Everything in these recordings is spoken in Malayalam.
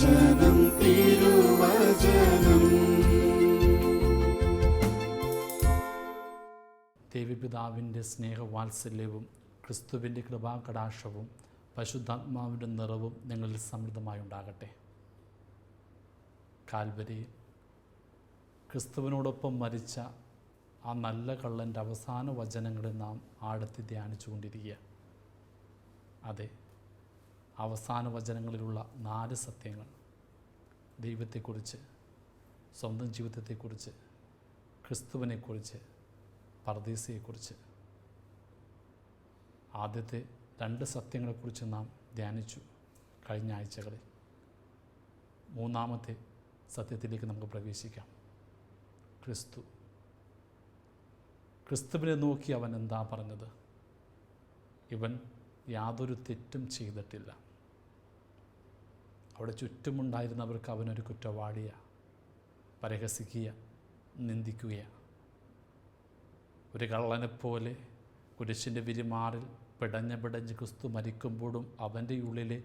തിരുവചനം തിരുവചനം. ദേവിപിതാവിന്റെ സ്നേഹവാത്സല്യവും ക്രിസ്തുവിന്റെ കൃപാകടാക്ഷവും പരിശുദ്ധാത്മാവിന്റെ നിറവും നിങ്ങളിൽ സമൃദ്ധമായി ഉണ്ടാകട്ടെ. കാൽവരി ക്രിസ്തുവിനോടൊപ്പം മരിച്ച ആ നല്ല കള്ളന്റെ അവസാന വചനങ്ങളിൽ നാം ആഴത്തി ധ്യാനിച്ചു കൊണ്ടിരിക്കുക അതെ അവസാന വചനങ്ങളിലുള്ള നാല് സത്യങ്ങൾ ദൈവത്തെക്കുറിച്ച് സ്വന്തം ജീവിതത്തെക്കുറിച്ച് ക്രിസ്തുവിനെക്കുറിച്ച് പർദീസയെക്കുറിച്ച്. ആദ്യത്തെ രണ്ട് സത്യങ്ങളെക്കുറിച്ച് നാം ധ്യാനിച്ചു കഴിഞ്ഞ ആഴ്ചകളിൽ. മൂന്നാമത്തെ സത്യത്തിലേക്ക് നമുക്ക് പ്രവേശിക്കാം. ക്രിസ്തു. ക്രിസ്തുവിനെ നോക്കി അവൻ എന്താ പറഞ്ഞത്? ഇവൻ യാതൊരു തെറ്റും ചെയ്തിട്ടില്ല. അവിടെ ചുറ്റുമുണ്ടായിരുന്നവർക്ക് അവനൊരു കുറ്റവാളിയ. പരിഹസിക്കുക നിന്ദിക്കുകയാണ് ഒരു കള്ളനെപ്പോലെ കുരിശിന്റെ വിരിമാറിൽ പിടഞ്ഞ പിടഞ്ഞ് ക്രിസ്തു മരിക്കുമ്പോഴും അവന്റെ ഉള്ളിലെ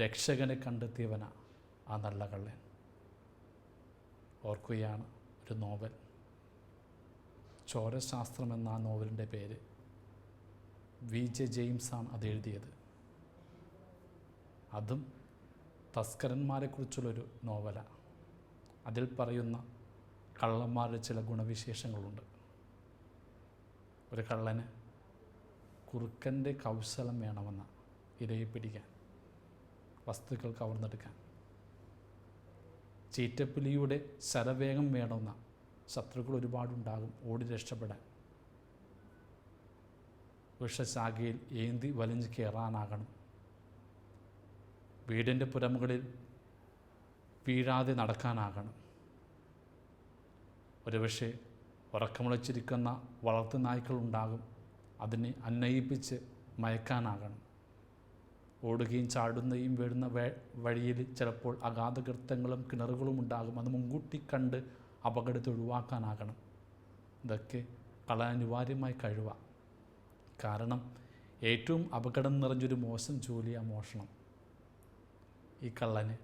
രക്ഷകനെ കണ്ടെത്തിയവനാണ് ആ നല്ല കള്ളൻ. ഓർക്കുകയാണ് ഒരു നോവൽ. ചോരശാസ്ത്രം എന്ന ആ നോവലിന്റെ പേര്. വി ജെ ജെയിംസാണ് അത് എഴുതിയത്. അതും തസ്കരന്മാരെക്കുറിച്ചുള്ളൊരു നോവല. അതിൽ പറയുന്ന കള്ളന്മാരുടെ ചില ഗുണവിശേഷങ്ങളുണ്ട്. ഒരു കള്ളന് കുറുക്കന്റെ കൗശലം വേണമെന്ന ഇരയെ പിടിക്കാൻ വസ്തുക്കൾ കവർന്നെടുക്കാൻ ചീറ്റപ്പുലിയുടെ ശരവേഗം വേണമെന്ന ശത്രുക്കൾ ഒരുപാടുണ്ടാകും ഓടി രക്ഷപ്പെടാൻ. വിഷശാഖയിൽ ഏന്തി വലിഞ്ഞ് കയറാനാകണം വീടിന്റെ പുരമുകളിൽ വീഴാതെ നടക്കാനാകണം. ഒരുപക്ഷെ ഉറക്കമുളച്ചിരിക്കുന്ന വളർത്തു നായ്ക്കളുണ്ടാകും അതിനെ അന്നയിപ്പിച്ച് മയക്കാനാകണം. ഓടുകയും ചാടുന്നയും വീഴുന്ന വഴിയിൽ ചിലപ്പോൾ അഗാധകൃത്യങ്ങളും കിണറുകളും ഉണ്ടാകും. അത് മുൻകൂട്ടി കണ്ട് അപകടത്തെ ഒഴിവാക്കാനാകണം. ഇതൊക്കെ കള അനിവാര്യമായി കഴിവ. കാരണം ഏറ്റവും അപകടം നിറഞ്ഞൊരു മോശം ജോലിയാണ് മോഷണം. ഈ കള്ളന്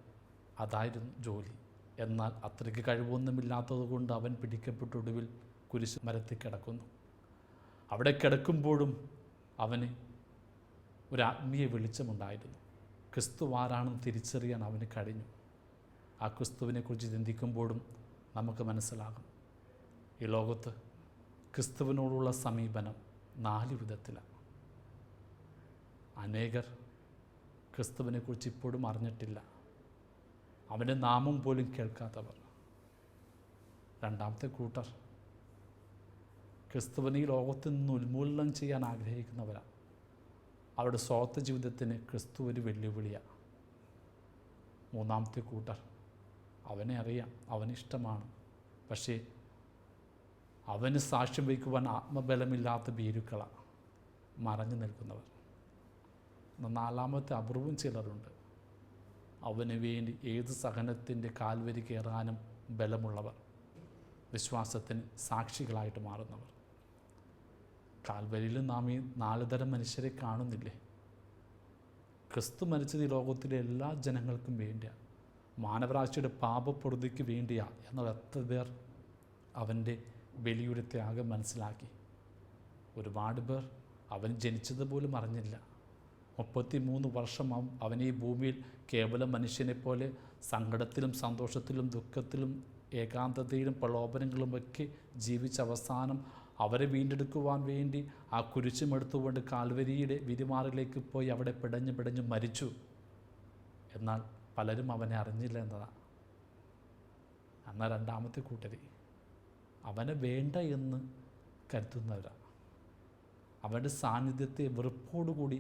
അതായിരുന്നു ജോലി. എന്നാൽ അത്രയ്ക്ക് കഴിവൊന്നുമില്ലാത്തത് കൊണ്ട് അവൻ പിടിക്കപ്പെട്ടൊടുവിൽ കുരിശ് മരത്തിൽ കിടക്കുന്നു. അവിടെ കിടക്കുമ്പോഴും അവന് ഒരു ആത്മീയ വെളിച്ചമുണ്ടായിരുന്നു. ക്രിസ്തു ആരാണെന്ന് തിരിച്ചറിയാൻ അവന് കഴിഞ്ഞു. ആ ക്രിസ്തുവിനെക്കുറിച്ച് ചിന്തിക്കുമ്പോഴും നമുക്ക് മനസ്സിലാകും. ഈ ലോകത്ത് ക്രിസ്തുവിനോടുള്ള സമീപനം നാല് വിധത്തിലാണ്. അനേകർ ക്രിസ്തുവിനെക്കുറിച്ച് ഇപ്പോഴും അറിഞ്ഞിട്ടില്ല. അവന്റെ നാമം പോലും കേൾക്കാത്തവർ. രണ്ടാമത്തെ കൂട്ടർ. ക്രിസ്തുവിനെ ഈ ലോകത്ത് നിന്ന് ഉന്മൂലനം ചെയ്യാൻ ആഗ്രഹിക്കുന്നവരാണ് അവരുടെ സ്വാർത്ഥ ജീവിതത്തിന് ക്രിസ്തു ഒരു വെല്ലുവിളിയാണ് മൂന്നാമത്തെ കൂട്ടർ. അവനെ അറിയാം അവനിഷ്ടമാണ് പക്ഷേ അവന് സാക്ഷ്യം വയ്ക്കുവാൻ ആത്മബലമില്ലാത്ത ഭീരുക്കളാണ് മറഞ്ഞു നിൽക്കുന്നവർ. നാലാമത്തെ അപൂർവം ചിലരുണ്ട്. അവന് വേണ്ടി ഏത് സഹനത്തിന്റെ കാൽവരി കയറാനും ബലമുള്ളവർ വിശ്വാസത്തിന് സാക്ഷികളായിട്ട് മാറുന്നവർ. കാൽവരിയിൽ നാം ഈ നാല് തരം മനുഷ്യരെ കാണുന്നില്ലേ? ക്രിസ്തു മരിച്ചത് ഈ ലോകത്തിലെ എല്ലാ ജനങ്ങൾക്കും വേണ്ടിയാണ് മാനവരാശിയുടെ പാപപ്രതിക്ക് വേണ്ടിയാ എന്നാൽ എത്ര പേർ അവന്റെ ബലിയുടെ ത്യാഗം മനസ്സിലാക്കി. ഒരുപാട് പേർ അവൻ ജനിച്ചത് പോലും അറിഞ്ഞില്ല. മുപ്പത്തി മൂന്ന് വർഷം അവൻ ഈ ഭൂമിയിൽ കേവലം മനുഷ്യനെപ്പോലെ സങ്കടത്തിലും സന്തോഷത്തിലും ദുഃഖത്തിലും ഏകാന്തതയിലും പ്രലോഭനങ്ങളുമൊക്കെ ജീവിച്ച അവസാനം അവരെ വീണ്ടെടുക്കുവാൻ വേണ്ടി ആ കുരിശുമെടുത്തുകൊണ്ട് കാൽവരിയുടെ വിരിമാറിലേക്ക് പോയി അവിടെ പിടഞ്ഞ് പിടഞ്ഞ് മരിച്ചു. എന്നാൽ പലരും അവനെ അറിഞ്ഞില്ല എന്നതാണ് എന്നാൽ രണ്ടാമത്തെ കൂട്ടരി അവനെ വേണ്ട എന്ന് കരുതുന്നവരാണ് അവന്റെ സാന്നിധ്യത്തെ വെറുപ്പോടുകൂടി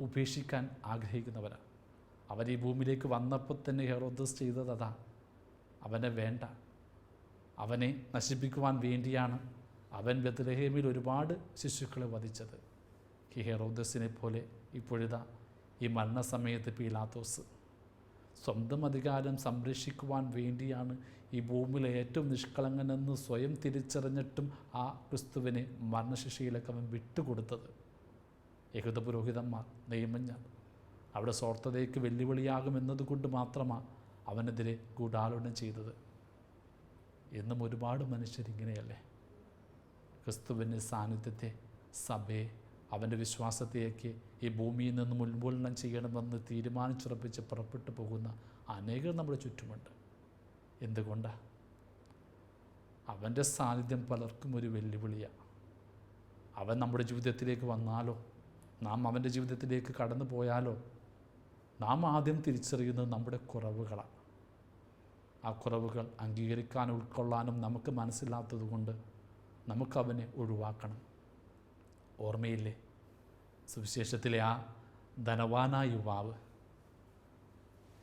ഉപേക്ഷിക്കാൻ ആഗ്രഹിക്കുന്നവരാണ് അവൻ ഈ ഭൂമിയിലേക്ക് വന്നപ്പോൾ തന്നെ ഹെറോദസ് ചെയ്തത് അതാ. അവനെ വേണ്ട. അവനെ നശിപ്പിക്കുവാൻ വേണ്ടിയാണ് അവൻ ബത്ലഹേമിൽ ഒരുപാട് ശിശുക്കളെ വധിച്ചത്. ഈ ഹെറോദസിനെ പോലെ ഇപ്പോഴിതാ ഈ മരണസമയത്ത് പീലാത്തോസ് സ്വന്തം അധികാരം സംരക്ഷിക്കുവാൻ വേണ്ടിയാണ് ഈ ഭൂമിയിലെ ഏറ്റവും നിഷ്കളങ്കനെന്ന് സ്വയം തിരിച്ചറിഞ്ഞിട്ടും ആ ക്രിസ്തുവിനെ മരണശിക്ഷയിലൊക്കെ അവൻ വിട്ടുകൊടുത്തത്. യഹൂദ പുരോഹിതന്മാർ നിയമജ്ഞർ അവിടെ സ്വാർത്ഥതയ്ക്ക് വെല്ലുവിളിയാകുമെന്നതുകൊണ്ട് മാത്രമാണ് അവനെതിരെ ഗൂഢാലോചന ചെയ്തത്. എന്നും ഒരുപാട് മനുഷ്യരിങ്ങനെയല്ലേ ക്രിസ്തുവിന്റെ സാന്നിധ്യത്തെ സഭയെ അവന്റെ വിശ്വാസത്തെയൊക്കെ ഈ ഭൂമിയിൽ നിന്ന് ഉന്മൂലനം ചെയ്യണമെന്ന് തീരുമാനിച്ചുറപ്പിച്ച് പുറപ്പെട്ടു പോകുന്ന അനേകർ നമ്മുടെ ചുറ്റുമുണ്ട്. എന്തുകൊണ്ടാണ് അവന്റെ സാന്നിധ്യം പലർക്കും ഒരു വെല്ലുവിളിയാണ് അവൻ നമ്മുടെ ജീവിതത്തിലേക്ക് വന്നാലോ? നാം അവന്റെ ജീവിതത്തിലേക്ക് കടന്നു പോയാലോ? നാം ആദ്യം തിരിച്ചറിയുന്നത് നമ്മുടെ കുറവുകളാണ്. ആ കുറവുകൾ അംഗീകരിക്കാനും ഉൾക്കൊള്ളാനും നമുക്ക് മനസ്സിലാത്തതുകൊണ്ട് നമുക്കവനെ ഒഴിവാക്കണം. ഓർമ്മയില്ലേ? സുവിശേഷത്തിലെ ആ ധനവാനായ യുവാവ്.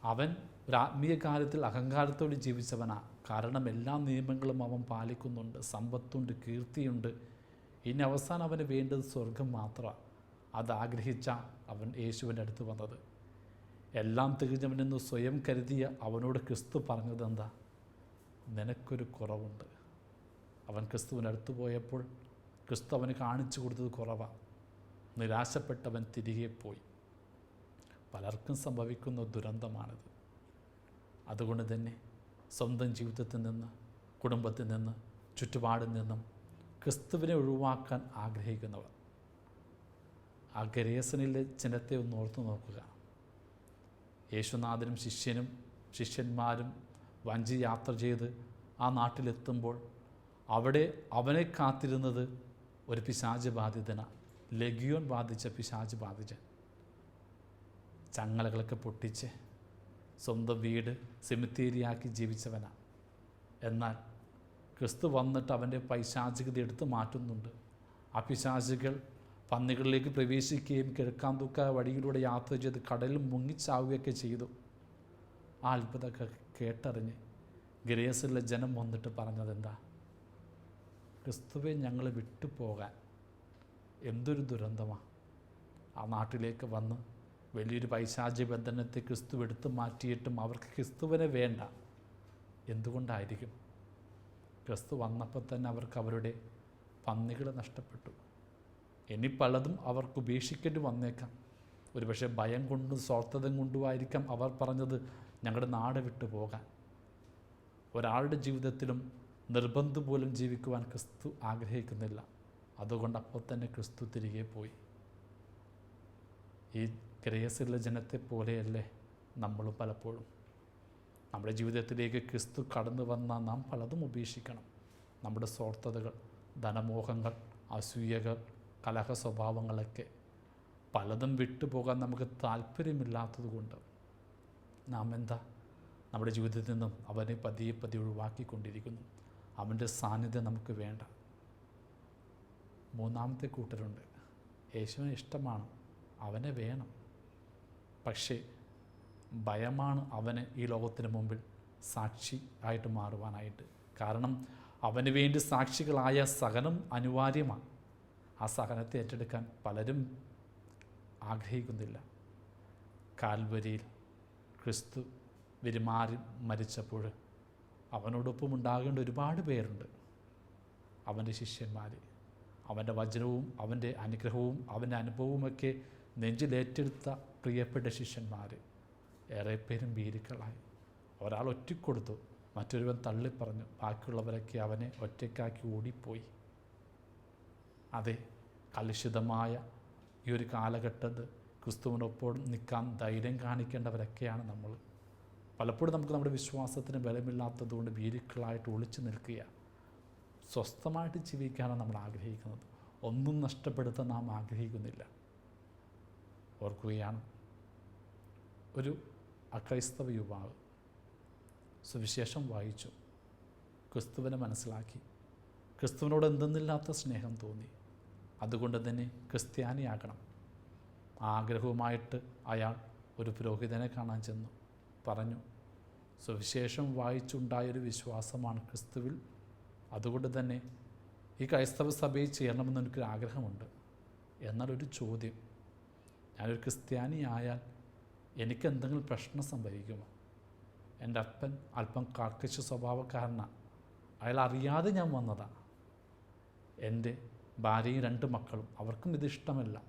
അവൻ ഒരു ആത്മീയ കാര്യത്തിൽ അഹങ്കാരത്തോടെ ജീവിച്ചവനാ. കാരണം എല്ലാ നിയമങ്ങളും അവൻ പാലിക്കുന്നുണ്ട്. സമ്പത്തുണ്ട് കീർത്തിയുണ്ട്. ഇനി അവസാനം അവന് വേണ്ടത് സ്വർഗം മാത്രമാണ്. അത് ആഗ്രഹിച്ച അവൻ യേശുവിന്റെ അടുത്ത് വന്നത്. എല്ലാം തികഞ്ഞവനെന്ന് സ്വയം കരുതിയ അവനോട് ക്രിസ്തു പറഞ്ഞത് എന്താ? നിനക്കൊരു കുറവുണ്ട്. അവൻ ക്രിസ്തുവിന്റെ അടുത്ത് പോയപ്പോൾ ക്രിസ്തു അവന് കാണിച്ചു കൊടുത്തത് കുറവാണ് നിരാശപ്പെട്ടവൻ തിരികെ പോയി. പലർക്കും സംഭവിക്കുന്ന ദുരന്തമാണിത്. അതുകൊണ്ട് തന്നെ സ്വന്തം ജീവിതത്തിൽ നിന്ന് കുടുംബത്തിൽ നിന്ന് ചുറ്റുപാടിൽ നിന്നും ക്രിസ്തുവിനെ ഒഴിവാക്കാൻ ആഗ്രഹിക്കുന്നവർ ആ ഗരേസനിലെ ജനത്തെ ഒന്ന് ഓർത്തു നോക്കുക. യേശുനാഥനും ശിഷ്യനും ശിഷ്യന്മാരും വഞ്ചി യാത്ര ചെയ്ത് ആ നാട്ടിലെത്തുമ്പോൾ അവിടെ അവനെ കാത്തിരുന്നത് ഒരു പിശാജ് ബാധിതന. ലഗിയോൻ ബാധിച്ച പിശാച് ബാധിച്ച ചങ്ങലകളൊക്കെ പൊട്ടിച്ച് സ്വന്തം വീട് സെമിത്തേരിയാക്കി ജീവിച്ചവനാണ് എന്നാൽ ക്രിസ്തു വന്നിട്ട് അവന്റെ പൈശാചികത എടുത്ത് മാറ്റുന്നുണ്ട്. ആ പിശാചികൾ പന്നികളിലേക്ക് പ്രവേശിക്കുകയും കിഴക്കാൻ തൂക്ക വഴിയിലൂടെ യാത്ര ചെയ്ത് കടലിൽ മുങ്ങിച്ചാവുകയൊക്കെ ചെയ്തു. ആ അത്ഭുതമൊക്കെ കേട്ടറിഞ്ഞ് ഗ്രേസിലെ ജനം വന്നിട്ട് പറഞ്ഞതെന്താ? ക്രിസ്തുവെ ഞങ്ങൾ വിട്ടു പോകാൻ എന്തൊരു ദുരന്തമാണ് ആ നാട്ടിലേക്ക് വന്ന് വലിയൊരു പൈശാചി ബന്ധനത്തെ ക്രിസ്തു എടുത്തു മാറ്റിയിട്ടും അവർക്ക് ക്രിസ്തുവിനെ വേണ്ട. എന്തുകൊണ്ടായിരിക്കും? ക്രിസ്തു വന്നപ്പോൾ തന്നെ അവർക്ക് അവരുടെ പന്നികൾ നഷ്ടപ്പെട്ടു. ഇനി പലതും അവർക്ക് ഉപേക്ഷിക്കേണ്ടി വന്നേക്കാം. ഒരുപക്ഷെ ഭയം കൊണ്ടും സ്വാർത്ഥത കൊണ്ടുമായിരിക്കാം അവർ പറഞ്ഞത് ഞങ്ങളുടെ നാട് വിട്ടു പോകാൻ. ഒരാളുടെ ജീവിതത്തിലും നിർബന്ധം പോലും ജീവിക്കുവാൻ ക്രിസ്തു ആഗ്രഹിക്കുന്നില്ല. അതുകൊണ്ട് അപ്പോൾ തന്നെ ക്രിസ്തു തിരികെ പോയി. ഈ ഗ്രേസിലെ ജനത്തെ പോലെയല്ലേ നമ്മളും പലപ്പോഴും. നമ്മുടെ ജീവിതത്തിലേക്ക് ക്രിസ്തു കടന്നു വന്നാൽ നാം പലതും ഉപേക്ഷിക്കണം. നമ്മുടെ സ്വാർത്ഥതകൾ ധനമോഹങ്ങൾ അസൂയകൾ കലഹ സ്വഭാവങ്ങളൊക്കെ പലതും വിട്ടുപോകാൻ നമുക്ക് താല്പര്യമില്ലാത്തതുകൊണ്ട് നാം എന്താ നമ്മുടെ ജീവിതത്തിൽ നിന്നും അവനെ പതിയെ പതിയെ ഒഴിവാക്കിക്കൊണ്ടിരിക്കുന്നു. അവന്റെ സാന്നിധ്യം നമുക്ക് വേണ്ട. മൂന്നാമത്തെ കൂട്ടരുണ്ട്. യേശുവിന് ഇഷ്ടമാണ്. അവനെ വേണം. പക്ഷേ ഭയമാണ് അവന് ഈ ലോകത്തിന് മുമ്പിൽ സാക്ഷി ആയിട്ട് മാറുവാനായിട്ട്. കാരണം അവന് വേണ്ടി സാക്ഷികളായ സഹനം അനിവാര്യമാണ്. ആ സഹനത്തെ ഏറ്റെടുക്കാൻ പലരും ആഗ്രഹിക്കുന്നില്ല. കാൽവരിയിൽ ക്രിസ്തു വിരുമാറി മരിച്ചപ്പോൾ അവനോടൊപ്പം ഉണ്ടാകേണ്ട ഒരുപാട് പേരുണ്ട്. അവന്റെ ശിഷ്യന്മാർ അവന്റെ വചനവും അവന്റെ അനുഗ്രഹവും അവന്റെ അനുഭവവുമൊക്കെ നെഞ്ചിലേറ്റെടുത്ത പ്രിയപ്പെട്ട ശിഷ്യന്മാർ ഏറെ പേരും ഭീരുക്കളായി. ഒരാൾ ഒറ്റക്കൊടുത്തു മറ്റൊരുവൻ തള്ളിപ്പറഞ്ഞു. ബാക്കിയുള്ളവരൊക്കെ അവനെ ഒറ്റയ്ക്കാക്കി ഓടിപ്പോയി. അതെ കലുഷിതമായ ഈ ഒരു കാലഘട്ടത്ത് ക്രിസ്തുവിനൊപ്പം നിൽക്കാൻ ധൈര്യം കാണിക്കേണ്ടവരൊക്കെയാണ് നമ്മൾ. പലപ്പോഴും നമുക്ക് നമ്മുടെ വിശ്വാസത്തിന് ബലമില്ലാത്തതുകൊണ്ട് ഭീരുക്കളായിട്ട് ഒളിച്ചു നിൽക്കുക സ്വസ്ഥമായിട്ട് ജീവിക്കാനാണ് നമ്മൾ ആഗ്രഹിക്കുന്നത്. ഒന്നും നഷ്ടപ്പെടുത്താൻ നാം ആഗ്രഹിക്കുന്നില്ല. ഓർക്കുകയാണ് ഒരു അക്രൈസ്തവ യുവാവ് സുവിശേഷം വായിച്ചു. ക്രിസ്തുവിനെ മനസ്സിലാക്കി. ക്രിസ്തുവിനോട് എന്തെന്നില്ലാത്ത സ്നേഹം തോന്നി. അതുകൊണ്ട് തന്നെ ക്രിസ്ത്യാനിയാകണം. ആഗ്രഹവുമായിട്ട് അയാൾ ഒരു പുരോഹിതനെ കാണാൻ ചെന്നു. പറഞ്ഞു സുവിശേഷം വായിച്ചുണ്ടായൊരു വിശ്വാസമാണ് ക്രിസ്തുവിൽ. അതുകൊണ്ട് തന്നെ ഈ ക്രൈസ്തവ സഭയിൽ ചേരണമെന്ന് എനിക്കൊരു ആഗ്രഹമുണ്ട്. എന്നാൽ ഒരു ചോദ്യം ഞാനൊരു ക്രിസ്ത്യാനിയായാൽ എനിക്ക് എന്തെങ്കിലും പ്രശ്നം സംഭവിക്കുമോ? എന്റെ അപ്പൻ അല്പം കാർക്കശ സ്വഭാവക്കാരനാണ് അയാൾ അറിയാതെ ഞാൻ വന്നതാണ് എന്റെ ഭാര്യയും രണ്ട് മക്കളും. അവർക്കും ഇത് ഇഷ്ടമല്ല.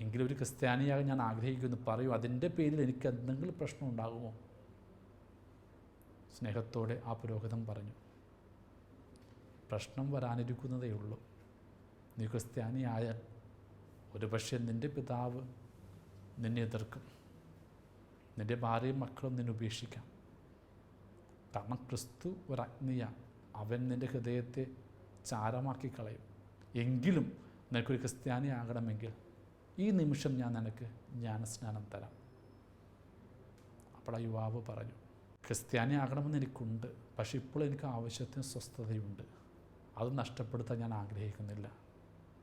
എങ്കിലും ഒരു ക്രിസ്ത്യാനിയാകാൻ ഞാൻ ആഗ്രഹിക്കുന്നു. പറയൂ അതിന്റെ പേരിൽ എനിക്ക് എന്തെങ്കിലും പ്രശ്നം ഉണ്ടാകുമോ? സ്നേഹത്തോടെ ആ പുരോഹിതൻ പറഞ്ഞു പ്രശ്നം വരാനിരിക്കുന്നതേ ഉള്ളൂ. നീ ക്രിസ്ത്യാനിയായാൽ ഒരുപക്ഷെ നിന്റെ പിതാവ് നിന്നെ എതിർക്കും. നിന്റെ ഭാര്യയും മക്കളും നിന്നെ ഉപേക്ഷിക്കാം. കാരണം ക്രിസ്തു ഒരഗ്നിയാണ് അവൻ നിന്റെ ഹൃദയത്തെ ചാരമാക്കി കളയും എങ്കിലും നിനക്കൊരു ക്രിസ്ത്യാനി ആകണമെങ്കിൽ ഈ നിമിഷം ഞാൻ നിനക്ക് ജ്ഞാനസ്നാനം തരാം. അപ്പോൾ ആ യുവാവ് പറഞ്ഞു ക്രിസ്ത്യാനി ആകണമെന്ന് എനിക്കുണ്ട് പക്ഷെ ഇപ്പോൾ എനിക്ക് ആവശ്യത്തിന് സ്വസ്ഥതയുണ്ട്. അത് നഷ്ടപ്പെടുത്താൻ ഞാൻ ആഗ്രഹിക്കുന്നില്ല.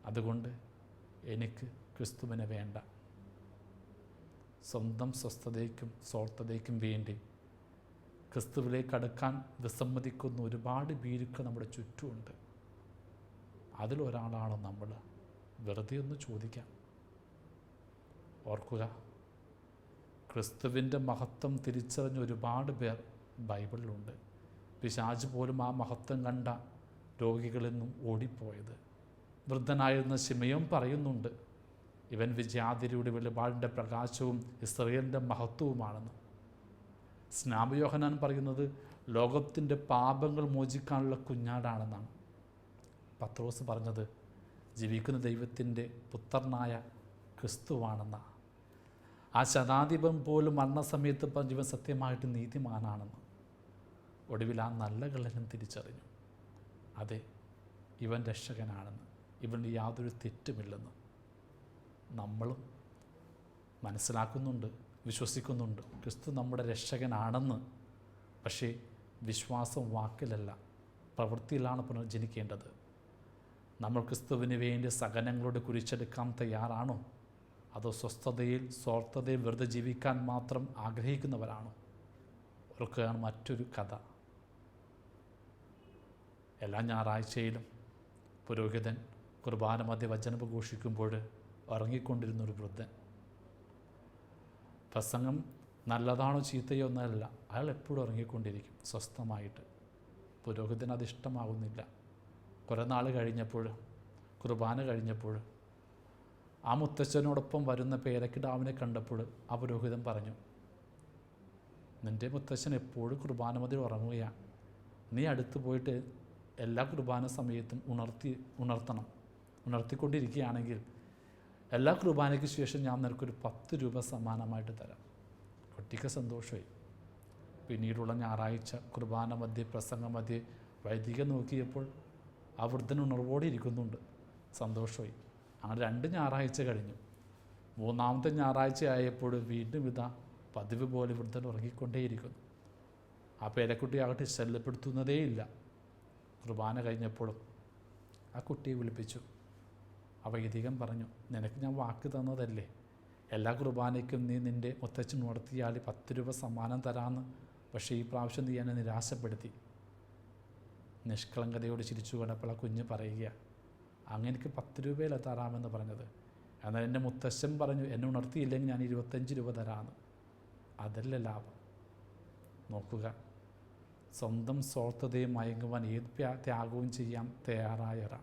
അതുകൊണ്ട് എനിക്ക് ക്രിസ്തുവിനെ വേണ്ട. സ്വന്തം സ്വസ്ഥതയ്ക്കും സ്വാർത്ഥതയ്ക്കും വേണ്ടി ക്രിസ്തുവിലേക്ക് അടുക്കാൻ വിസമ്മതിക്കുന്ന ഒരുപാട് ഭീരുക്കൾ നമ്മുടെ ചുറ്റുമുണ്ട്. അതിലൊരാളാണ് നമ്മൾ. വെറുതെ ഒന്ന് ചോദിക്കാം. ഓർക്കുക ക്രിസ്തുവിന്റെ മഹത്വം തിരിച്ചറിഞ്ഞ ഒരുപാട് പേർ ബൈബിളിലുണ്ട്. പിശാജ് പോലും ആ മഹത്വം കണ്ട രോഗികളിൽ നിന്നും ഓടിപ്പോയത്. വൃദ്ധനായിരുന്ന ശിമയും പറയുന്നുണ്ട് ഇവൻ വിജയാതിരിയുടെ വെളിപാടിന്റെ പ്രകാശവും ഇസ്രയേലിന്റെ മഹത്വവുമാണെന്ന്. സ്നാപയോഹനാൻ പറയുന്നത് ലോകത്തിന്റെ പാപങ്ങൾ മോചിക്കാനുള്ള കുഞ്ഞാടാണെന്നാണ്. പത്രോസ് പറഞ്ഞത് ജീവിക്കുന്ന ദൈവത്തിന്റെ പുത്രനായ ക്രിസ്തുവാണെന്നാണ് ആ ശതാധിപം പോലും മരണസമയത്ത് ജീവൻ സത്യമായിട്ട് നീതിമാനാണെന്ന്. ഒടുവിൽ ആ നല്ല കള്ളനും തിരിച്ചറിഞ്ഞു. അതെ ഇവൻ രക്ഷകനാണെന്ന്. ഇവന് യാതൊരു തെറ്റുമില്ലെന്ന്. നമ്മളും മനസ്സിലാക്കുന്നുണ്ട് വിശ്വസിക്കുന്നുണ്ട്. ക്രിസ്തു നമ്മുടെ രക്ഷകനാണെന്ന്. പക്ഷേ വിശ്വാസം വാക്കിലല്ല പ്രവൃത്തിയിലാണ് പുനർജനിക്കേണ്ടത്. നമ്മൾ ക്രിസ്തുവിന് വേണ്ടി സഹനങ്ങളോട് കുരിച്ചെടുക്കാൻ തയ്യാറാണോ? അതോ സ്വസ്ഥതയിൽ സ്വാർത്ഥതയിൽ വെറുതെ ജീവിക്കാൻ മാത്രം ആഗ്രഹിക്കുന്നവരാണോ? ഓർക്കുകയാണ് മറ്റൊരു കഥ. എല്ലാ ഞായറാഴ്ചയിലും പുരോഹിതൻ കുർബാന മധ്യ വചനം ഘോഷിക്കുമ്പോൾ ഉറങ്ങിക്കൊണ്ടിരുന്ന ഒരു വൃദ്ധൻ. പ്രസംഗം നല്ലതാണോ ചീത്തയോ എന്നല്ല അയാൾ എപ്പോഴും ഉറങ്ങിക്കൊണ്ടിരിക്കും സ്വസ്ഥമായിട്ട്. പുരോഹിതന് അത് ഇഷ്ടമാകുന്നില്ല കുറേ നാൾ കഴിഞ്ഞപ്പോൾ കുർബാന കഴിഞ്ഞപ്പോൾ ആ മുത്തച്ഛനോടൊപ്പം വരുന്ന പേരക്കിടാവിനെ കണ്ടപ്പോൾ ആ പുരോഹിതൻ പറഞ്ഞു നിന്റെ മുത്തച്ഛൻ എപ്പോഴും കുർബാന മതി ഉറങ്ങുകയാണ് നീ അടുത്ത് പോയിട്ട് എല്ലാ കുർബാന സമയത്തും ഉണർത്തി ഉണർത്തണം. ഉണർത്തിക്കൊണ്ടിരിക്കുകയാണെങ്കിൽ എല്ലാ കുർബാനയ്ക്ക് ശേഷം ഞാൻ നിനക്കൊരു പത്ത് രൂപ സമ്മാനമായിട്ട് തരാം. കുട്ടിക്ക് സന്തോഷമായി. പിന്നീടുള്ള ഞായറാഴ്ച കുർബാന മധ്യ പ്രസംഗം മധ്യ വൈദിക നോക്കിയപ്പോൾ ആ വൃദ്ധൻ ഉണർവോടെ ഇരിക്കുന്നുണ്ട്. സന്തോഷമായി. അങ്ങനെ രണ്ട് ഞായറാഴ്ച കഴിഞ്ഞു. മൂന്നാമത്തെ ഞായറാഴ്ച ആയപ്പോൾ വീണ്ടും ഇതാ പതിവ് പോലെ വൃദ്ധൻ ഉറങ്ങിക്കൊണ്ടേയിരിക്കുന്നു. ആ പേരക്കുട്ടി ആകട്ടെ ശല്യപ്പെടുത്തുന്നതേയില്ല കുർബാന കഴിഞ്ഞപ്പോഴും ആ കുട്ടിയെ വിളിപ്പിച്ചു. ആ പറഞ്ഞു നിനക്ക് ഞാൻ വാക്ക് തന്നതല്ലേ? എല്ലാ കുർബാനയ്ക്കും നീ നിന്റെ മുത്തച്ഛൻ ഉണർത്തിയാൽ പത്ത് രൂപ സമ്മാനം തരാമെന്ന്. പക്ഷേ ഈ പ്രാവശ്യം നീ എന്നെ നിരാശപ്പെടുത്തി. നിഷ്കളങ്കതയോട് ചിരിച്ചു കണ്ടപ്പോൾ ആ കുഞ്ഞ് പറയുക അങ്ങനെ എനിക്ക് പത്ത് രൂപയല്ല തരാമെന്ന് പറഞ്ഞത്. എന്നാൽ എന്റെ മുത്തശ്ശൻ പറഞ്ഞു എന്നെ ഉണർത്തിയില്ലെങ്കിൽ ഞാൻ ഇരുപത്തഞ്ച് രൂപ തരാമെന്ന്. അതല്ല ലാഭം? നോക്കുക. സ്വന്തം സ്വാർത്ഥതയും മയങ്ങുവാൻ ഏത് ത്യാഗവും ചെയ്യാൻ തയ്യാറായ ഒരാൾ.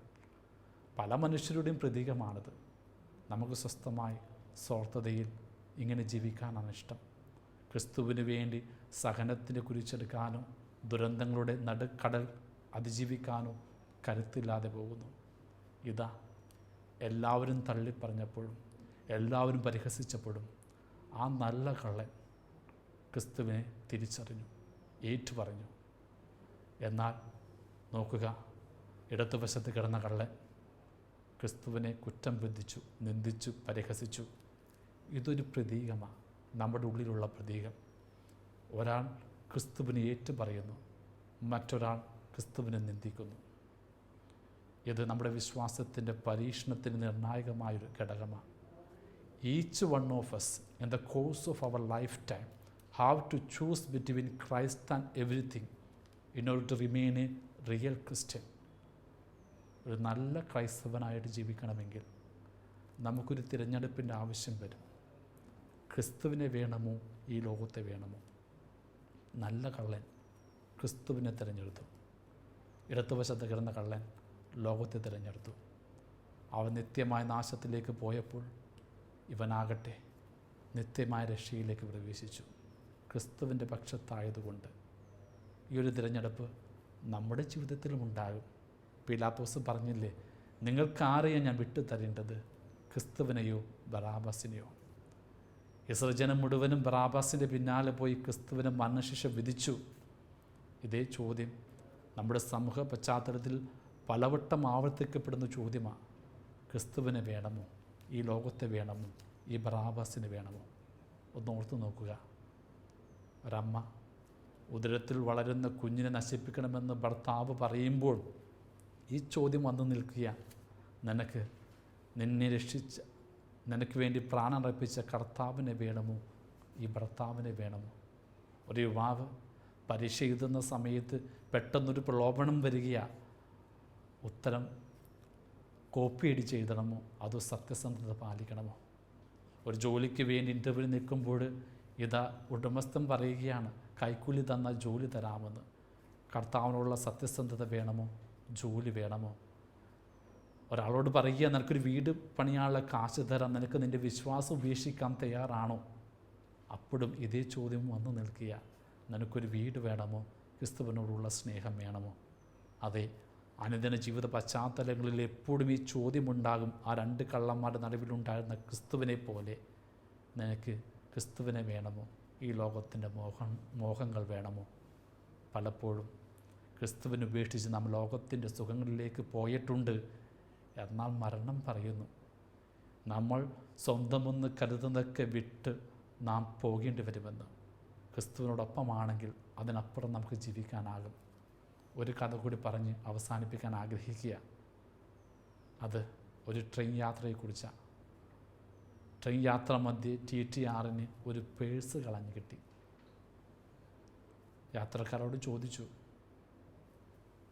പല മനുഷ്യരുടെയും പ്രതീകമാണിത്. നമുക്ക് സ്വസ്ഥമായി സ്വാർത്ഥതയിൽ ഇങ്ങനെ ജീവിക്കാനാണ് ഇഷ്ടം. ക്രിസ്തുവിന് വേണ്ടി സഹനത്തിന് കുരിച്ചെടുക്കാനും ദുരന്തങ്ങളുടെ നടുക്കടൽ അതിജീവിക്കാനോ കരുത്തില്ലാതെ പോകുന്നു. ഇതാ എല്ലാവരും തള്ളിപ്പറഞ്ഞപ്പോഴും എല്ലാവരും പരിഹസിച്ചപ്പോഴും ആ നല്ല കള്ളൻ ക്രിസ്തുവിനെ തിരിച്ചറിഞ്ഞു ഏറ്റുപറഞ്ഞു. എന്നാൽ നോക്കുക ഇടതുവശത്ത് കിടന്ന കള്ളൻ ക്രിസ്തുവിനെ കുറ്റം ബന്ധിച്ചു നിന്ദിച്ചു പരിഹസിച്ചു. ഇതൊരു പ്രതീകമാണ് നമ്മുടെ ഉള്ളിലുള്ള പ്രതീകം. ഒരാൾ ക്രിസ്തുവിനെ ഏറ്റുപറയുന്നു മറ്റൊരാൾ ക്രിസ്തുവിനെ നിന്ദിക്കുന്നു. ഇത് നമ്മുടെ വിശ്വാസത്തിന്റെ പരീക്ഷണത്തിന് നിർണായകമായൊരു ഘടകമാണ്. Each one of us in the course of our lifetime have to choose between Christ and everything in order to remain a real Christian ഒരു നല്ല ക്രൈസ്തവനായിട്ട് ജീവിക്കണമെങ്കിൽ നമുക്കൊരു തിരഞ്ഞെടുപ്പിന്റെ ആവശ്യം വരും. ക്രിസ്തുവിനെ വേണമോ? ഈ ലോകത്തെ വേണമോ? നല്ല കള്ളൻ ക്രിസ്തുവിനെ തിരഞ്ഞെടുത്തു. ഇടത്തുവശത്ത് കിടന്ന കള്ളൻ ലോകത്തെ തിരഞ്ഞെടുത്തു. അവൻ നിത്യമായ നാശത്തിലേക്ക് പോയപ്പോൾ ഇവനാകട്ടെ നിത്യമായ രക്ഷയിലേക്ക് പ്രവേശിച്ചു. ക്രിസ്തുവിന്റെ പക്ഷത്തായതുകൊണ്ട് ഈ ഒരു തിരഞ്ഞെടുപ്പ് നമ്മുടെ ജീവിതത്തിലും ഉണ്ടാകും. പീലാത്തോസ് പറഞ്ഞില്ലേ നിങ്ങൾക്കാരെയാണ് ഞാൻ വിട്ടു തരേണ്ടത്? ക്രിസ്തുവിനെയോ ബറാബാസിനെയോ? ഇസ്രജനം മുഴുവനും ബറാബാസിന്റെ പിന്നാലെ പോയി ക്രിസ്തുവിനെ മരണശിക്ഷ വിധിച്ചു. ഇതേ ചോദ്യം നമ്മുടെ സമൂഹ പശ്ചാത്തലത്തിൽ പലവട്ടം ആവർത്തിക്കപ്പെടുന്ന ചോദ്യമാണ് ക്രിസ്തുവിനെ വേണമോ? ഈ ലോകത്തെ വേണമോ? ഈ ബ്രാബാസിന് വേണമോ? ഒന്ന് ഓർത്തു നോക്കുക. ഒരമ്മ ഉദരത്തിൽ വളരുന്ന കുഞ്ഞിനെ നശിപ്പിക്കണമെന്ന് ഭർത്താവ് പറയുമ്പോൾ ഈ ചോദ്യം വന്നു നിൽക്കുക നിനക്ക് നിന്നെ രക്ഷിച്ച നിനക്ക് വേണ്ടി പ്രാണനർപ്പിച്ച കർത്താവിനെ വേണമോ? ഈ ഭർത്താവിനെ വേണമോ? ഒരു യുവാവ് പരീക്ഷ എഴുതുന്ന സമയത്ത് പെട്ടെന്നൊരു പ്രലോഭനം വരികയാണ് ഉത്തരം കോപ്പി അടിച്ച് എഴുതണമോ അതോ സത്യസന്ധത പാലിക്കണമോ? ഒരു ജോലിക്ക് വേണ്ടി ഇന്റർവ്യൂ നിൽക്കുമ്പോൾ ഇതാ ഉടമസ്ഥൻ പറയുകയാണ് കൈക്കൂലി തന്ന ജോലി തരാമെന്ന്. കർത്താവിനുള്ള സത്യസന്ധത വേണമോ? ജോലി വേണമോ? ഒരാളോട് പറയുക നിനക്കൊരു വീട് പണിയാനുള്ള കാശ് തരാം നിനക്ക് നിന്റെ വിശ്വാസം ഉപേക്ഷിക്കാൻ തയ്യാറാണോ? അപ്പോഴും ഇതേ ചോദ്യം വന്നു നിൽക്കുക നിനക്കൊരു വീട് വേണമോ? ക്രിസ്തുവിനോടുള്ള സ്നേഹം വേണമോ? അതെ അനുദിന ജീവിത പശ്ചാത്തലങ്ങളിൽ എപ്പോഴും ഈ ചോദ്യമുണ്ടാകും. ആ രണ്ട് കള്ളന്മാരുടെ നടുവിലുണ്ടായിരുന്ന ക്രിസ്തുവിനെ പോലെ നിനക്ക് ക്രിസ്തുവിനെ വേണമോ? ഈ ലോകത്തിന്റെ മോഹം മോഹങ്ങൾ വേണമോ? പലപ്പോഴും ക്രിസ്തുവിനെ ഉപേക്ഷിച്ച് നാം ലോകത്തിന്റെ സുഖങ്ങളിലേക്ക് പോയിട്ടുണ്ട് എന്നാൽ മരണം പറയുന്നു. നമ്മൾ സ്വന്തമെന്ന് കരുതുന്നതൊക്കെ വിട്ട് നാം പോകേണ്ടി വരുമെന്ന്. ക്രിസ്തുവിനോടൊപ്പമാണെങ്കിൽ അതിനപ്പുറം നമുക്ക് ജീവിക്കാനാകും. ഒരു കഥ കൂടി പറഞ്ഞ് അവസാനിപ്പിക്കാൻ ആഗ്രഹിക്കുക. അത് ഒരു ട്രെയിൻ യാത്രയെക്കുറിച്ചാണ് ട്രെയിൻ യാത്ര മധ്യേ ടി ടി ആറിന് ഒരു പേഴ്സ് കളഞ്ഞു കിട്ടി. യാത്രക്കാരോട് ചോദിച്ചു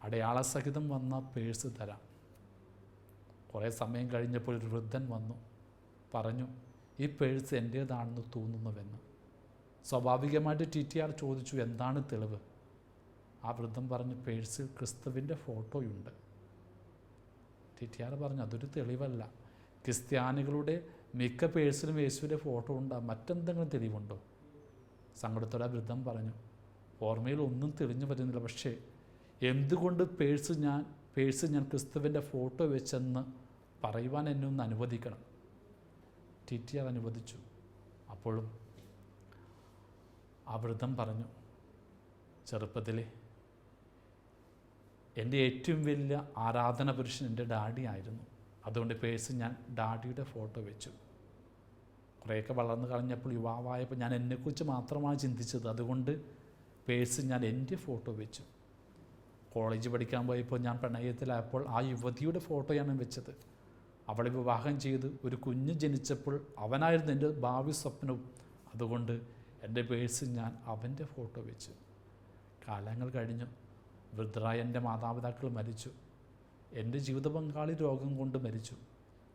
അടയാളസഹിതം വന്ന പേഴ്സ് തരാം. കുറേ സമയം കഴിഞ്ഞപ്പോൾ ഒരു വൃദ്ധൻ വന്നു പറഞ്ഞു ഈ പേഴ്സ് എന്റേതാണെന്ന് തോന്നുന്നുവെന്ന്. സ്വാഭാവികമായിട്ട് ടി ടി ആർ ചോദിച്ചു എന്താണ് തെളിവ്? ആ വൃദ്ധം പറഞ്ഞു പേഴ്സിൽ ക്രിസ്തുവിന്റെ ഫോട്ടോയുണ്ട്. ടി ടി ആർ പറഞ്ഞു അതൊരു തെളിവല്ല. ക്രിസ്ത്യാനികളുടെ മിക്ക പേഴ്സിലും യേശുവിന്റെ ഫോട്ടോ ഉണ്ട്? മറ്റെന്തെങ്കിലും തെളിവുണ്ടോ? സങ്കടത്തോടെ ആ വൃദ്ധൻ പറഞ്ഞു ഓർമ്മയിൽ ഒന്നും തെളിഞ്ഞു വരുന്നില്ല. പക്ഷേ എന്തുകൊണ്ട് പേഴ്സ് ഞാൻ പേഴ്സ് ഞാൻ ക്രിസ്തുവിന്റെ ഫോട്ടോ വെച്ചെന്ന് പറയുവാൻ എന്നെ ഒന്ന് അനുവദിക്കണം? ടി ടി ആർ അനുവദിച്ചു. അപ്പോഴും ആ വൃദ്ധം പറഞ്ഞു ചെറുപ്പത്തിൽ എന്റെ ഏറ്റവും വലിയ ആരാധന പുരുഷൻ എന്റെ ഡാഡി ആയിരുന്നു. അതുകൊണ്ട് പേഴ്സ് ഞാൻ ഡാഡിയുടെ ഫോട്ടോ വെച്ചു. കുറേയൊക്കെ വളർന്നു കളഞ്ഞപ്പോൾ യുവാവായപ്പോൾ ഞാൻ എന്നെക്കുറിച്ച് മാത്രമാണ് ചിന്തിച്ചത്. അതുകൊണ്ട് പേഴ്സ് ഞാൻ എന്റെ ഫോട്ടോ വെച്ചു. കോളേജ് പഠിക്കാൻ പോയപ്പോൾ ഞാൻ പ്രണയത്തിലായപ്പോൾ ആ യുവതിയുടെ ഫോട്ടോയാണ് വെച്ചത്. അവളെ വിവാഹം ചെയ്ത് ഒരു കുഞ്ഞ് ജനിച്ചപ്പോൾ അവനായിരുന്നു എന്റെ ഭാവി സ്വപ്നവും. അതുകൊണ്ട് എന്റെ പേഴ്സിൽ ഞാൻ അവന്റെ ഫോട്ടോ വെച്ചു. കാലങ്ങൾ കഴിഞ്ഞു. വൃദ്ധരായ എന്റെ മാതാപിതാക്കൾ മരിച്ചു. എന്റെ ജീവിത പങ്കാളി രോഗം കൊണ്ട് മരിച്ചു.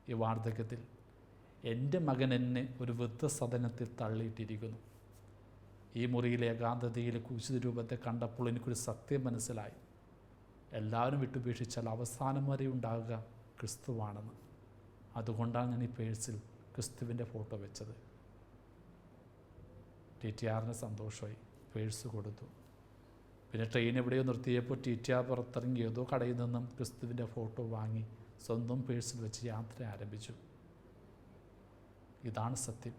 ഈ വാർദ്ധക്യത്തിൽ എന്റെ മകൻ എന്നെ ഒരു വൃദ്ധസദനത്തിൽ തള്ളിയിട്ടിരിക്കുന്നു. ഈ മുറിയിലെ ഏകാന്തതയിലെ കുശിത രൂപത്തെ കണ്ടപ്പോൾ എനിക്കൊരു സത്യം മനസ്സിലായി. എല്ലാവരും വിട്ടുപേക്ഷിച്ചാൽ അവസാനം വരെ ഉണ്ടാകുക ക്രിസ്തുവാണെന്ന്. അതുകൊണ്ടാണ് ഞാൻ ഈ പേഴ്സിൽ ക്രിസ്തുവിന്റെ ഫോട്ടോ വെച്ചത്. ടി ടി ആറിന് സന്തോഷമായി. പേഴ്സ് കൊടുത്തു. പിന്നെ ട്രെയിൻ എവിടെയോ നിർത്തിയപ്പോൾ ടി ടി ആർ പുറത്തിറങ്ങി ഏതോ കടയിൽ നിന്നും ക്രിസ്തുവിന്റെ ഫോട്ടോ വാങ്ങി സ്വന്തം പേഴ്സിൽ വെച്ച് യാത്ര ആരംഭിച്ചു. ഇതാണ് സത്യം.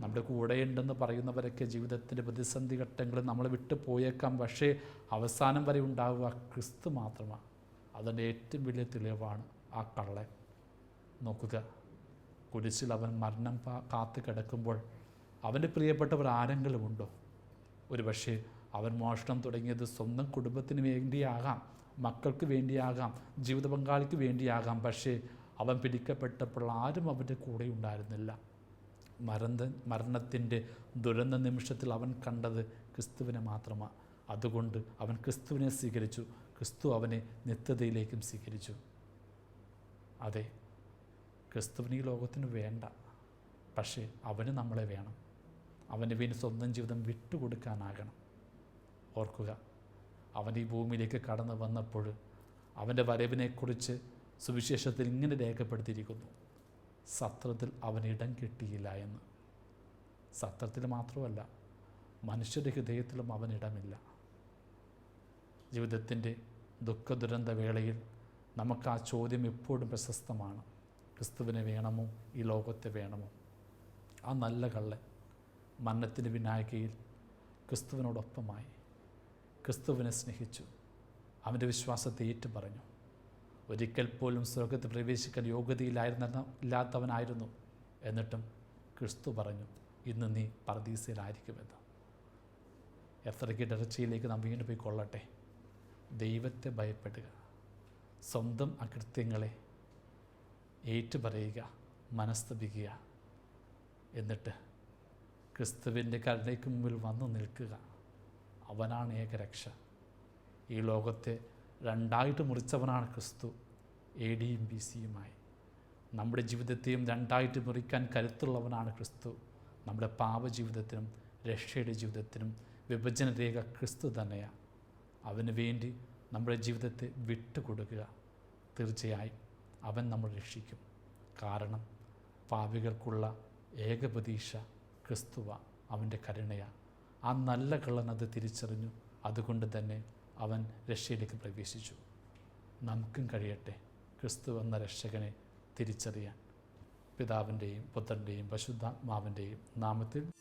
നമ്മുടെ കൂടെയുണ്ടെന്ന് പറയുന്നവരൊക്കെ ജീവിതത്തിന്റെ പ്രതിസന്ധി ഘട്ടങ്ങളിൽ നമ്മൾ വിട്ടു പോയേക്കാം. പക്ഷേ അവസാനം വരെ ഉണ്ടാവുക ക്രിസ്തു മാത്രമാണ്. അതിന്റെ ഏറ്റവും വലിയ തെളിവാണ് ആ കള്ളൻ. നോക്കുക. കുരിശിൽ അവൻ മരണം കാത്തു കിടക്കുമ്പോൾ അവന്റെ പ്രിയപ്പെട്ടവർ ആരെങ്കിലും ഉണ്ടോ ഒരു പക്ഷേ അവൻ മോഷണം തുടങ്ങിയത് സ്വന്തം കുടുംബത്തിന് വേണ്ടിയാകാം മക്കൾക്ക് വേണ്ടിയാകാം ജീവിത പങ്കാളിക്ക് വേണ്ടിയാകാം. പക്ഷേ അവൻ പിടിക്കപ്പെട്ടപ്പോൾ ആരും അവന്റെ കൂടെ ഉണ്ടായിരുന്നില്ല. മരണ മരണത്തിന്റെ ദുരന്ത നിമിഷത്തിൽ അവൻ കണ്ടത് ക്രിസ്തുവിനെ മാത്രമാണ് അതുകൊണ്ട് അവൻ ക്രിസ്തുവിനെ സ്വീകരിച്ചു. ക്രിസ്തു അവനെ നിത്യതയിലേക്കും സ്വീകരിച്ചു. അതെ ക്രിസ്തുവിന് ഈ ലോകത്തിന് വേണ്ട. പക്ഷേ അവന് നമ്മളെ വേണം. അവന് വേണ്ടി സ്വന്തം ജീവിതം വിട്ടുകൊടുക്കാനാകണം. ഓർക്കുക അവൻ ഈ ഭൂമിയിലേക്ക് കടന്നു വന്നപ്പോൾ അവന്റെ വരവിനെക്കുറിച്ച് സുവിശേഷത്തിൽ ഇങ്ങനെ രേഖപ്പെടുത്തിയിരിക്കുന്നു. സത്രത്തിൽ അവന് ഇടം കിട്ടിയില്ല എന്ന്. സത്രത്തിൽ മാത്രമല്ല മനുഷ്യരുടെ ഹൃദയത്തിലും അവൻ ഇടമില്ല. ജീവിതത്തിന്റെ ദുഃഖ ദുരന്ത വേളയിൽ നമുക്ക് ആ ചോദ്യം എപ്പോഴും പ്രശസ്തമാണ്. ക്രിസ്തുവിനെ വേണമോ? ഈ ലോകത്തെ വേണമോ? ആ നല്ല കള്ളൻ. മരണത്തിന്റെ വിനായകയിൽ ക്രിസ്തുവിനോടൊപ്പമായി. ക്രിസ്തുവിനെ സ്നേഹിച്ചു. അവന്റെ വിശ്വാസത്തെ ഏറ്റു പറഞ്ഞു ഒരിക്കൽ പോലും സ്വർഗത്തിൽ പ്രവേശിക്കാൻ യോഗ്യതയിലായിരുന്ന ഇല്ലാത്തവനായിരുന്നു. എന്നിട്ടും ക്രിസ്തു പറഞ്ഞു ഇന്ന് നീ പർദീസയിലായിരിക്കുമെന്ന് എത്രയ്ക്ക് ഇടർച്ചയിലേക്ക് നാം വീണ്ടും പോയി കൊള്ളട്ടെ. ദൈവത്തെ ഭയപ്പെടുക. സ്വന്തം അകൃത്യങ്ങളെ ഏറ്റുപറയുക മനസ്തപിക്കുക. എന്നിട്ട് ക്രിസ്തുവിന്റെ കരുണയ്ക്ക് മുമ്പിൽ വന്നു നിൽക്കുക. അവനാണ് ഏകരക്ഷ. ഈ ലോകത്തെ രണ്ടായിട്ട് മുറിച്ചവനാണ് ക്രിസ്തു. എ ഡിയും ബി സിയുമായി. നമ്മുടെ ജീവിതത്തെയും രണ്ടായിട്ട് മുറിക്കാൻ കരുത്തുള്ളവനാണ് ക്രിസ്തു. നമ്മുടെ പാപജീവിതത്തിനും രക്ഷയുടെ ജീവിതത്തിനും വിഭജന രേഖ ക്രിസ്തു തന്നെയാണ് അവന് വേണ്ടി നമ്മുടെ ജീവിതത്തെ വിട്ടുകൊടുക്കുക. തീർച്ചയായും അവൻ നമ്മൾ രക്ഷിക്കും. കാരണം പാപികൾക്കുള്ള ഏക പ്രതീക്ഷ ക്രിസ്തുവ അവന്റെ കരുണയ. ആ നല്ല കള്ളൻ അത് തിരിച്ചറിഞ്ഞു. അതുകൊണ്ട് തന്നെ അവൻ രക്ഷയിലേക്ക് പ്രവേശിച്ചു. നമുക്കും കഴിയട്ടെ. ക്രിസ്തു എന്ന രക്ഷകനെ തിരിച്ചറിയാൻ. പിതാവിന്റെയും പുത്രന്റെയും പശുദ്ധാത്മാവിന്റെയും നാമത്തിൽ